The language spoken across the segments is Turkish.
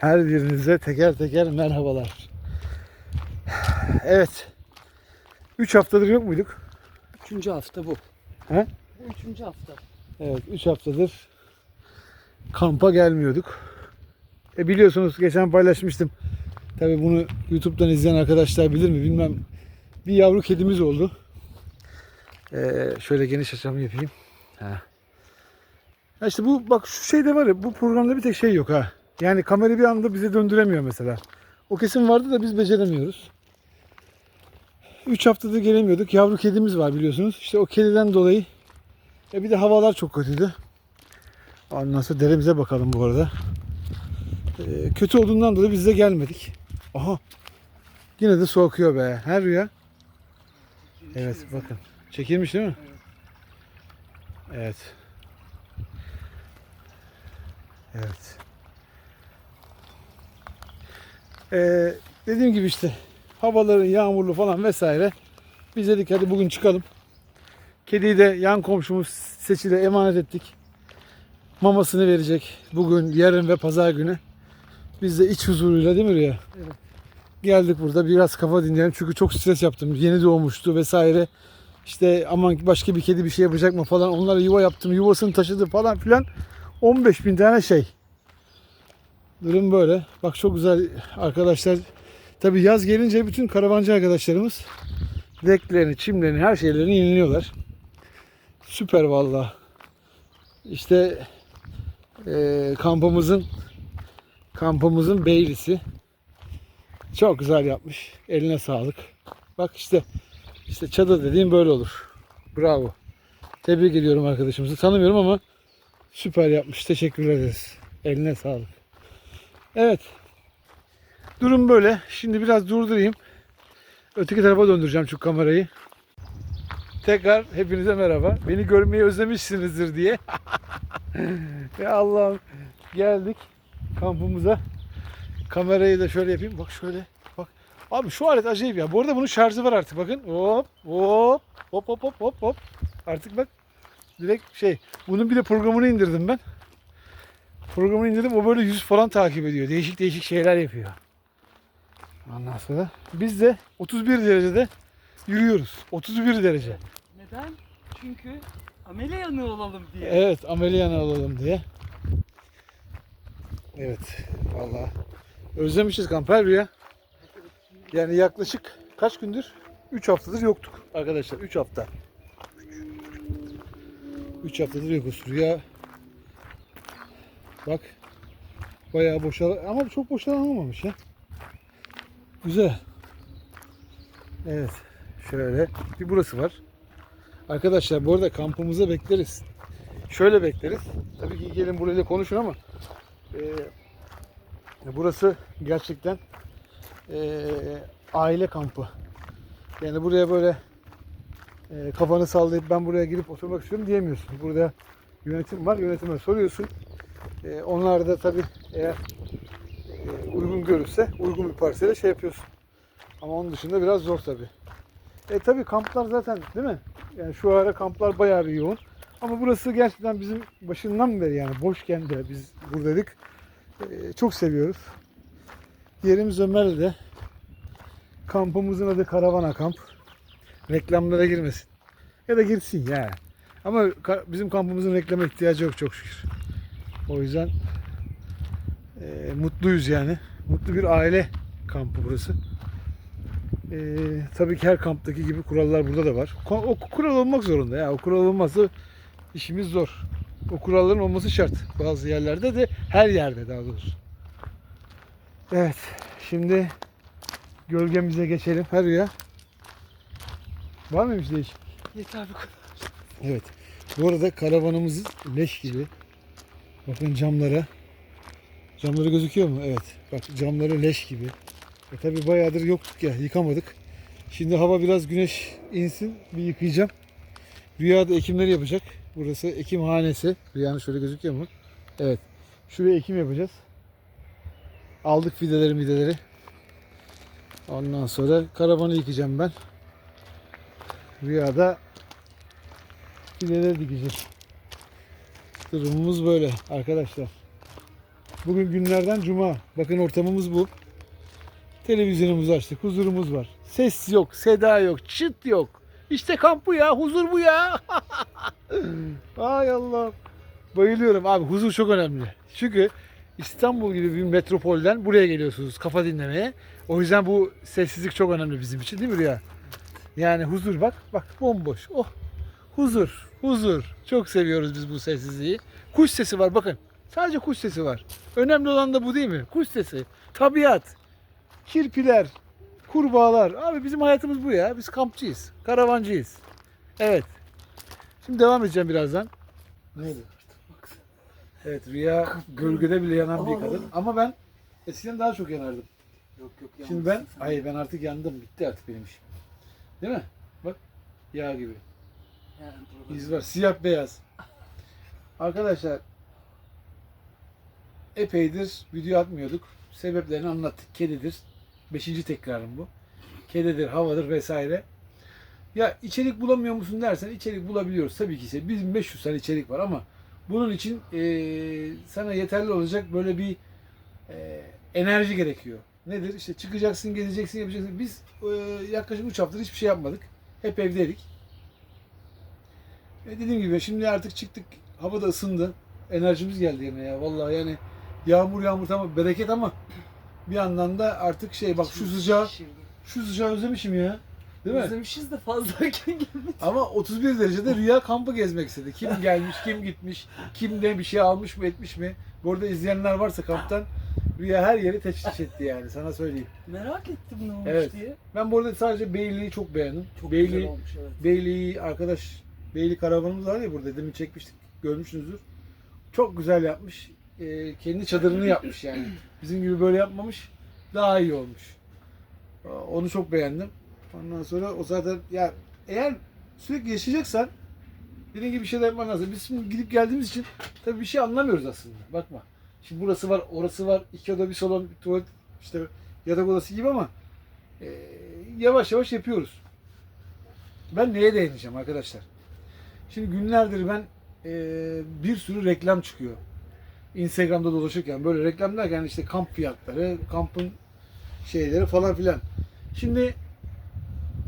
Her birinize teker teker merhabalar. Evet. 3 haftadır yok muyduk? Üçüncü hafta bu. He? Bu üçüncü hafta. Evet 3 haftadır kampa gelmiyorduk. E biliyorsunuz geçen paylaşmıştım. Tabi bunu YouTube'dan izleyen arkadaşlar bilir mi bilmem. Bir yavru kedimiz oldu. Ee, şöyle geniş açamı yapayım. Ha. Ya işte bu bak şu şeyde var ya bu programda bir tek şey yok ha. Yani kamerayı bir anda bize döndüremiyor mesela. O kesim vardı da biz beceremiyoruz. 3 haftadır gelemiyorduk. Yavru kedimiz var biliyorsunuz. İşte o kediden dolayı e bir de havalar çok kötüydü. Ondan sonra deremize bakalım bu arada. Ee, kötü olduğundan dolayı biz de gelmedik. Aha. Yine de su akıyor be. Her rüya. Evet bakın. Çekilmiş değil mi? Evet. Evet. Ee, dediğim gibi işte havaların yağmurlu falan vesaire. Biz dedik hadi bugün çıkalım. Kediyi de yan komşumuz Seçil'e emanet ettik. Mamasını verecek bugün, yarın ve pazar günü. Biz de iç huzuruyla değil mi Rüya? Evet. Geldik burada biraz kafa dinleyelim çünkü çok stres yaptım. Yeni doğmuştu vesaire. İşte aman başka bir kedi bir şey yapacak mı falan. Onlara yuva yaptım. Yuvasını taşıdı falan filan. 15 bin tane şey. Durum böyle. Bak çok güzel arkadaşlar. Tabi yaz gelince bütün karavancı arkadaşlarımız renklerini, çimlerini, her şeylerini yeniliyorlar. Süper valla. İşte eee, kampımızın kampımızın beylisi. Çok güzel yapmış. Eline sağlık. Bak işte işte çadır dediğim böyle olur. Bravo. Tebrik ediyorum arkadaşımızı. Tanımıyorum ama süper yapmış. Teşekkür ederiz. Eline sağlık. Evet. Durum böyle. Şimdi biraz durdurayım. Öteki tarafa döndüreceğim şu kamerayı. Tekrar hepinize merhaba. Beni görmeyi özlemişsinizdir diye. ya Allah'ım geldik kampımıza. Kamerayı da şöyle yapayım. Bak şöyle. Bak. Abi şu alet acayip ya. Bu arada bunun şarjı var artık bakın. Hop hop hop hop hop hop. Artık bak direkt şey. Bunun bir de programını indirdim ben. Programını indirdim. O böyle yüz falan takip ediyor. Değişik değişik şeyler yapıyor. Ondan sonra biz de 31 derecede yürüyoruz. 31 derece. Neden? Çünkü amele yanığı olalım diye. Evet ameliyana alalım diye. Evet vallahi özlemişiz kamper ya. Yani yaklaşık kaç gündür? 3 haftadır yoktuk arkadaşlar 3 hafta. 3 haftadır yokuz. Rüya bak bayağı boşal ama çok boşalamamış ya. Güzel. Evet. Şöyle bir burası var. Arkadaşlar bu arada kampımıza bekleriz. Şöyle bekleriz. Tabii ki gelin burayla konuşun ama e, burası gerçekten e, aile kampı. Yani buraya böyle e, kafanı sallayıp ben buraya girip oturmak istiyorum diyemiyorsun. Burada yönetim var. Yönetime soruyorsun. E, onlar da tabii eğer e, uygun görürse uygun bir parsele şey yapıyorsun. Ama onun dışında biraz zor tabii. E tabii kamplar zaten değil mi? Yani şu ara kamplar bayağı bir yoğun. Ama burası gerçekten bizim başından beri yani boşken de biz buradaydık. E, çok seviyoruz. Yerimiz Ömer'de. Kampımızın adı Karavana Kamp. Reklamlara girmesin. Ya da girsin ya. Ama bizim kampımızın reklama ihtiyacı yok çok şükür. O yüzden e, mutluyuz yani. Mutlu bir aile kampı burası. Ee, tabii ki her kamptaki gibi kurallar burada da var. O kural olmak zorunda ya. O kural olmazsa işimiz zor. O kuralların olması şart. Bazı yerlerde de her yerde daha doğrusu. Evet. Şimdi gölgemize geçelim. Her ya. Var mıymış değişik? Yeter bu kadar. Evet. Bu arada karavanımız leş gibi. Bakın camlara. Camları gözüküyor mu? Evet. Bak camları leş gibi. E tabi bayağıdır yoktuk ya yıkamadık. Şimdi hava biraz güneş insin bir yıkayacağım. Rüya da ekimleri yapacak. Burası ekim hanesi. Rüyanın şöyle gözüküyor mu? Evet. Şuraya ekim yapacağız. Aldık fideleri mideleri. Ondan sonra karavanı yıkayacağım ben. Rüya da fideleri dikecek. Durumumuz böyle arkadaşlar. Bugün günlerden cuma. Bakın ortamımız bu. Televizyonumuzu açtık. Huzurumuz var. Ses yok, seda yok, çıt yok. İşte kamp bu ya. Huzur bu ya. Ay Allah. Bayılıyorum abi. Huzur çok önemli. Çünkü İstanbul gibi bir metropolden buraya geliyorsunuz kafa dinlemeye. O yüzden bu sessizlik çok önemli bizim için değil mi Rüya? Yani huzur bak. Bak bomboş. Oh. Huzur. Huzur. Çok seviyoruz biz bu sessizliği. Kuş sesi var bakın. Sadece kuş sesi var. Önemli olan da bu değil mi? Kuş sesi. Tabiat. Kirpiler. Kurbağalar. Abi bizim hayatımız bu ya. Biz kampçıyız. Karavancıyız. Evet. Şimdi devam edeceğim birazdan. Neydi? Evet Rüya gölgede bile yanan bir kadın. Ama ben eskiden daha çok yanardım. Yok yok Şimdi ben, hayır ben artık yandım. Bitti artık benim işim. Değil mi? Bak yağ gibi. İz var. Siyah beyaz. Arkadaşlar epeydir video atmıyorduk. Sebeplerini anlattık. Kedidir. Beşinci tekrarım bu. Kedidir, havadır vesaire. Ya içerik bulamıyor musun dersen içerik bulabiliyoruz. Tabii ki ise 1500 tane içerik var ama bunun için eee, sana yeterli olacak böyle bir eee, enerji gerekiyor. Nedir? İşte çıkacaksın, gezeceksin, yapacaksın. Biz eee, yaklaşık 3 haftadır hiçbir şey yapmadık. Hep evdeydik. E dediğim gibi şimdi artık çıktık. Hava da ısındı. Enerjimiz geldi yerine ya. Vallahi yani yağmur yağmur tamam bereket ama bir yandan da artık şey bak şu sıcağı şu sıcağı özlemişim ya. Değil mi? Özlemişiz de fazlayken gelmedi. Ama 31 derecede Rüya kampı gezmek istedi. Kim gelmiş, kim gitmiş, kim de bir şey almış mı, etmiş mi? Bu arada izleyenler varsa kamptan Rüya her yeri teşhis etti yani sana söyleyeyim. Merak ettim ne olmuş Evet. diye. Ben bu arada sadece Beyliği çok beğendim. Çok Beyliği, güzel olmuş evet. Beyliği arkadaş Beylik karavanımız var ya burada demin çekmiştik görmüşsünüzdür. Çok güzel yapmış. Ee, kendi çadırını yapmış yani. Bizim gibi böyle yapmamış. Daha iyi olmuş. Onu çok beğendim. Ondan sonra o zaten ya eğer sürekli yaşayacaksan dediğin gibi bir şeyler yapman lazım. Biz şimdi gidip geldiğimiz için tabii bir şey anlamıyoruz aslında. Bakma. Şimdi burası var, orası var. iki oda bir salon, bir tuvalet, işte yatak odası gibi ama e, yavaş yavaş yapıyoruz. Ben neye değineceğim arkadaşlar? Şimdi günlerdir ben e, bir sürü reklam çıkıyor. Instagram'da dolaşırken böyle reklam derken işte kamp fiyatları, kampın şeyleri falan filan. Şimdi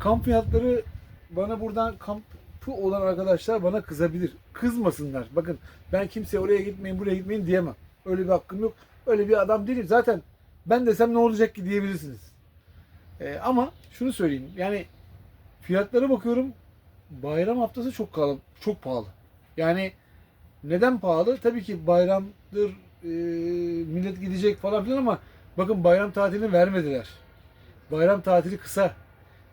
kamp fiyatları bana buradan kampı olan arkadaşlar bana kızabilir. Kızmasınlar. Bakın ben kimseye oraya gitmeyin, buraya gitmeyin diyemem. Öyle bir hakkım yok. Öyle bir adam değilim. Zaten ben desem ne olacak ki diyebilirsiniz. E, ama şunu söyleyeyim. Yani fiyatlara bakıyorum. Bayram haftası çok pahalı. Çok pahalı. Yani neden pahalı? Tabii ki bayramdır, e, millet gidecek falan filan ama bakın bayram tatilini vermediler. Bayram tatili kısa.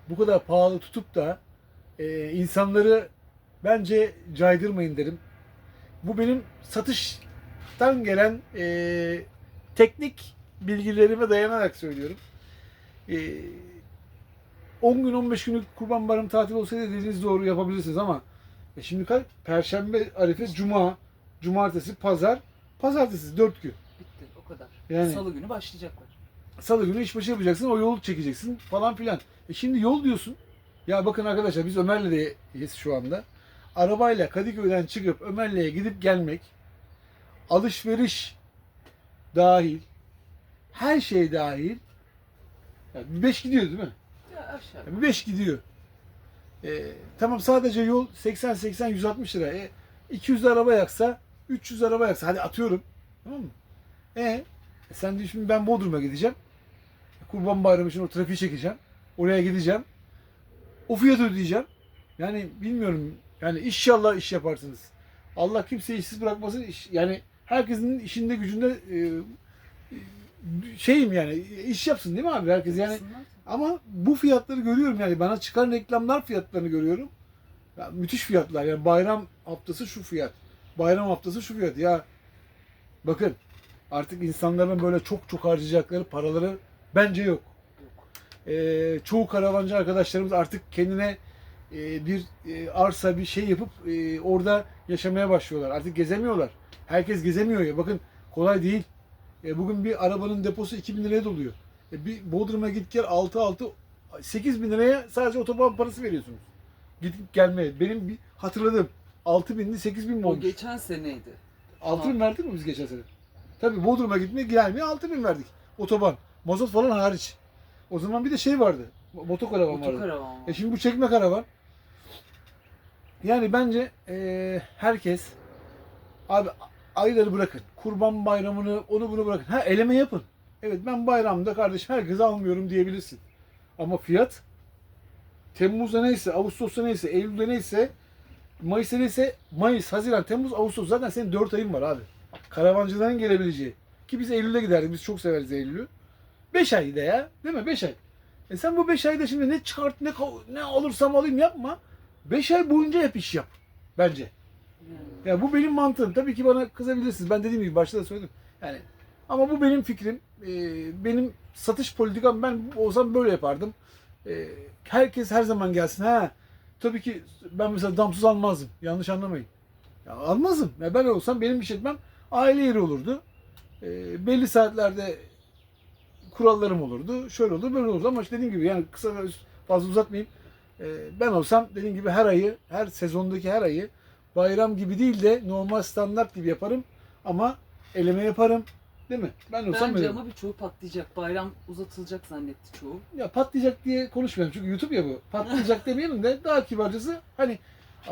Bu kadar pahalı tutup da e, insanları bence caydırmayın derim. Bu benim satıştan gelen e, teknik bilgilerime dayanarak söylüyorum. E, 10 gün 15 günlük kurban bayramı tatil olsaydı dediğiniz doğru yapabilirsiniz ama e şimdi kaç? Perşembe, Arife, Cuma, Cumartesi, Pazar, Pazartesi 4 gün. Bitti o kadar. Yani- Salı günü başlayacaklar. Salı günü işbaşı yapacaksın, o yolu çekeceksin falan filan. E şimdi yol diyorsun. Ya bakın arkadaşlar biz Ömerli'deyiz şu anda. Arabayla Kadıköy'den çıkıp Ömerli'ye gidip gelmek, alışveriş dahil, her şey dahil. Ya bir beş gidiyor değil mi? Ya aşağı. Ya bir beş gidiyor. E, tamam sadece yol 80-80-160 lira. E, 200 araba yaksa, 300 araba yaksa. Hadi atıyorum. Tamam mı? E, e sen diyor şimdi ben Bodrum'a gideceğim. Kurban Bayramı için o trafiği çekeceğim. Oraya gideceğim. O fiyatı ödeyeceğim. Yani bilmiyorum. Yani inşallah iş yaparsınız. Allah kimseyi işsiz bırakmasın. İş- yani herkesin işinde gücünde e, e, şeyim yani iş yapsın değil mi abi herkes yani. Ama bu fiyatları görüyorum yani bana çıkan reklamlar fiyatlarını görüyorum. Ya müthiş fiyatlar yani bayram haftası şu fiyat. Bayram haftası şu fiyat. Ya bakın artık insanların böyle çok çok harcayacakları paraları bence yok. Ee, çoğu karavancı arkadaşlarımız artık kendine e, bir e, arsa bir şey yapıp e, orada yaşamaya başlıyorlar. Artık gezemiyorlar. Herkes gezemiyor ya. Bakın kolay değil. E, bugün bir arabanın deposu 2000 liraya doluyor. E, bir Bodrum'a git gel 6 6 8 bin liraya sadece otoban parası veriyorsunuz. Gidip gelmeye. Benim bir hatırladığım 6 bindi 8 bin mi O olmuş? geçen seneydi. 6 bin verdik mi biz geçen sene? Tabii Bodrum'a gitmeye gelmeye 6 bin verdik. Otoban. Mazot falan hariç. O zaman bir de şey vardı. Motokaravan vardı. Otokaravan var. E şimdi bu çekme karavan. Yani bence eee, herkes abi ayları bırakın. Kurban bayramını onu bunu bırakın. Ha eleme yapın. Evet ben bayramda kardeşim herkese almıyorum diyebilirsin. Ama fiyat Temmuz'da neyse, Ağustos'ta neyse, Eylül'de neyse, Mayıs'ta neyse, Mayıs, Haziran, Temmuz, Ağustos zaten senin 4 ayın var abi. Karavancıların gelebileceği. Ki biz Eylül'de giderdik. Biz çok severiz Eylül'ü. 5 ayda ya. Değil mi? 5 ay. E sen bu 5 ayda şimdi ne çıkart ne ne alırsam alayım yapma. 5 ay boyunca hep iş yap. Bence. Yani. Ya bu benim mantığım. Tabii ki bana kızabilirsiniz. Ben dediğim gibi başta da söyledim. Yani ama bu benim fikrim. Ee, benim satış politikam ben olsam böyle yapardım. Ee, herkes her zaman gelsin. Ha. Tabii ki ben mesela damsız almazdım. Yanlış anlamayın. Ya almazdım. Ya ben olsam benim işletmem aile yeri olurdu. Ee, belli saatlerde kurallarım olurdu. Şöyle olur, böyle olur. Ama işte dediğim gibi yani kısa fazla uzatmayayım. Ee, ben olsam dediğim gibi her ayı, her sezondaki her ayı bayram gibi değil de normal standart gibi yaparım. Ama eleme yaparım. Değil mi? Ben olsam Bence böyle. ama birçoğu patlayacak. Bayram uzatılacak zannetti çoğu. Ya patlayacak diye konuşmuyorum. Çünkü YouTube ya bu. Patlayacak demeyelim de daha kibarcası hani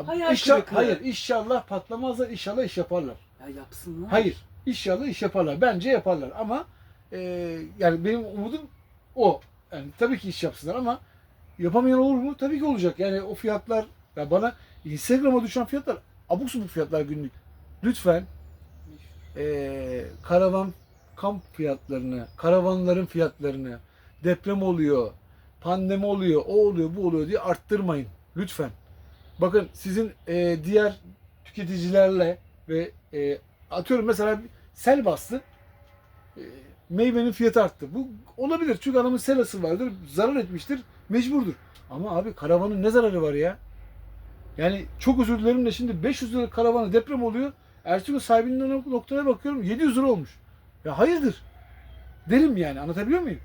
Hayal inşallah, kırıklığı. hayır inşallah patlamazlar. inşallah iş yaparlar. Ya yapsınlar. Hayır. İnşallah iş yaparlar. Bence yaparlar ama e, yani benim umudum o. Yani tabii ki iş yapsınlar ama yapamayan olur mu? Tabii ki olacak. Yani o fiyatlar ya bana Instagram'a düşen fiyatlar abuk subuk fiyatlar günlük. Lütfen e, karavan kamp fiyatlarını, karavanların fiyatlarını, deprem oluyor, pandemi oluyor, o oluyor, bu oluyor diye arttırmayın. Lütfen. Bakın sizin e, diğer tüketicilerle ve e, atıyorum mesela sel bastı. E, meyvenin fiyatı arttı. Bu olabilir çünkü adamın selası vardır, zarar etmiştir, mecburdur. Ama abi karavanın ne zararı var ya? Yani çok özür dilerim de şimdi 500 lira karavana deprem oluyor. Gün sahibinin noktaya bakıyorum 700 lira olmuş. Ya hayırdır? Derim yani anlatabiliyor muyum?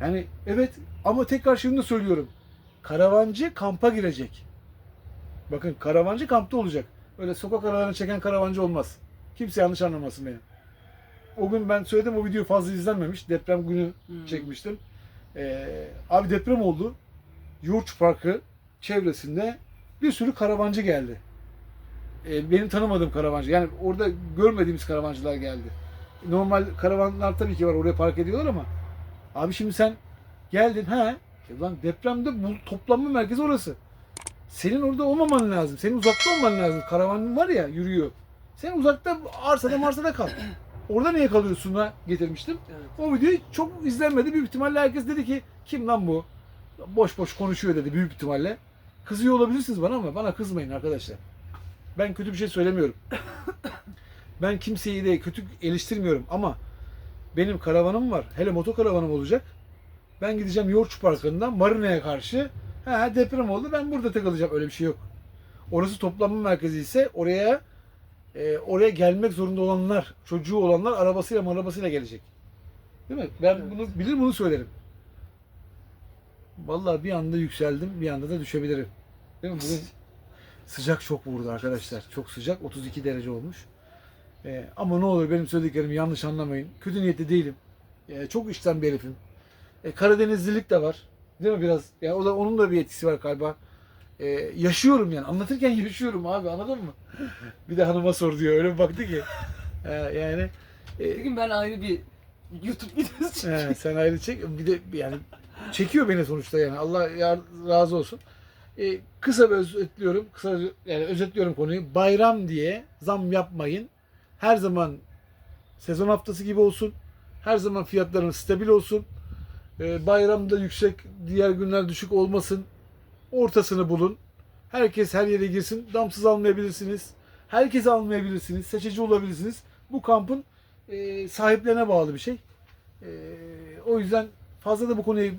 Yani evet ama tekrar şimdi de söylüyorum. Karavancı kampa girecek. Bakın karavancı kampta olacak. Öyle sokak aralarını çeken karavancı olmaz. Kimse yanlış anlamasın beni. O gün ben söyledim o video fazla izlenmemiş. Deprem günü Hmm. çekmiştim. Ee, abi deprem oldu. Yoğurt Parkı çevresinde bir sürü karavancı geldi. Ee, benim tanımadığım karavancı. Yani orada görmediğimiz karavancılar geldi. Normal karavanlar tabii ki var oraya park ediyorlar ama abi şimdi sen geldin ha e lan depremde bu toplanma merkezi orası. Senin orada olmaman lazım. Senin uzakta olman lazım. Karavanın var ya yürüyor. Sen uzakta arsada marsada kal. Orada niye kalıyorsun ha getirmiştim. Evet. O video çok izlenmedi. Büyük ihtimalle herkes dedi ki kim lan bu? Boş boş konuşuyor dedi büyük ihtimalle. Kızıyor olabilirsiniz bana ama bana kızmayın arkadaşlar. Ben kötü bir şey söylemiyorum. ben kimseyi de kötü eleştirmiyorum ama benim karavanım var. Hele motokaravanım olacak. Ben gideceğim Yoğurtçu Parkı'ndan Marina'ya karşı. Ha deprem oldu ben burada takılacağım. Öyle bir şey yok. Orası toplanma merkezi ise oraya e, oraya gelmek zorunda olanlar, çocuğu olanlar arabasıyla arabasıyla gelecek. Değil mi? Ben Evet. bunu bilir bunu söylerim. Vallahi bir anda yükseldim, bir anda da düşebilirim. Değil mi? Bugün sıcak çok vurdu arkadaşlar. Çok sıcak, 32 derece olmuş. E, ama ne olur benim söylediklerimi yanlış anlamayın. Kötü niyetli değilim. E, çok içten bir herifim. E, Karadenizlilik de var. Değil mi biraz? Yani o da onun da bir etkisi var galiba. E, yaşıyorum yani. Anlatırken yaşıyorum abi anladın mı? bir de hanıma sor diyor. Öyle bir baktı ki. E, yani e, gün ben ayrı bir YouTube videosu çekeceğim. he, sen ayrı çek. Bir de yani çekiyor beni sonuçta yani. Allah yar- razı olsun. E, kısa bir özetliyorum. Kısa yani özetliyorum konuyu. Bayram diye zam yapmayın. Her zaman sezon haftası gibi olsun. Her zaman fiyatların stabil olsun. E, bayramda yüksek, diğer günler düşük olmasın. Ortasını bulun. Herkes her yere girsin. Damsız almayabilirsiniz. Herkesi almayabilirsiniz. Seçici olabilirsiniz. Bu kampın e, sahiplerine bağlı bir şey. E, o yüzden fazla da bu konuyu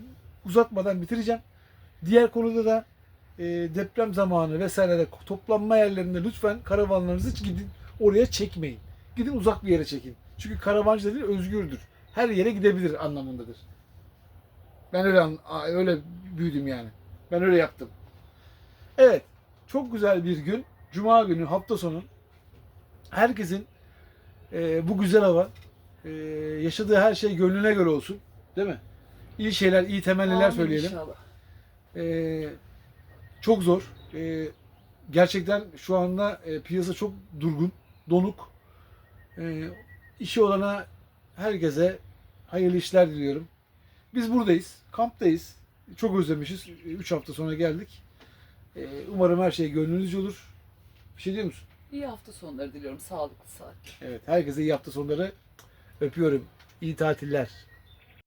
uzatmadan bitireceğim. Diğer konuda da e, deprem zamanı vesairede toplanma yerlerinde lütfen karavanlarınızı hiç gidin oraya çekmeyin. Gidin uzak bir yere çekin. Çünkü karavancı dediğin özgürdür. Her yere gidebilir anlamındadır. Ben öyle öyle büyüdüm yani. Ben öyle yaptım. Evet. Çok güzel bir gün. Cuma günü hafta sonu herkesin e, bu güzel hava, e, yaşadığı her şey gönlüne göre olsun. Değil mi? İyi şeyler, iyi temenniler Amin söyleyelim. inşallah. Ee, çok zor. Ee, gerçekten şu anda e, piyasa çok durgun, donuk. Ee, işi olana herkese hayırlı işler diliyorum. Biz buradayız, kamptayız. Çok özlemişiz. 3 hafta sonra geldik. Ee, umarım her şey gönlünüzce olur. Bir şey diyor musun? İyi hafta sonları diliyorum. Sağlıklı saat. Evet, herkese iyi hafta sonları. Öpüyorum. İyi tatiller.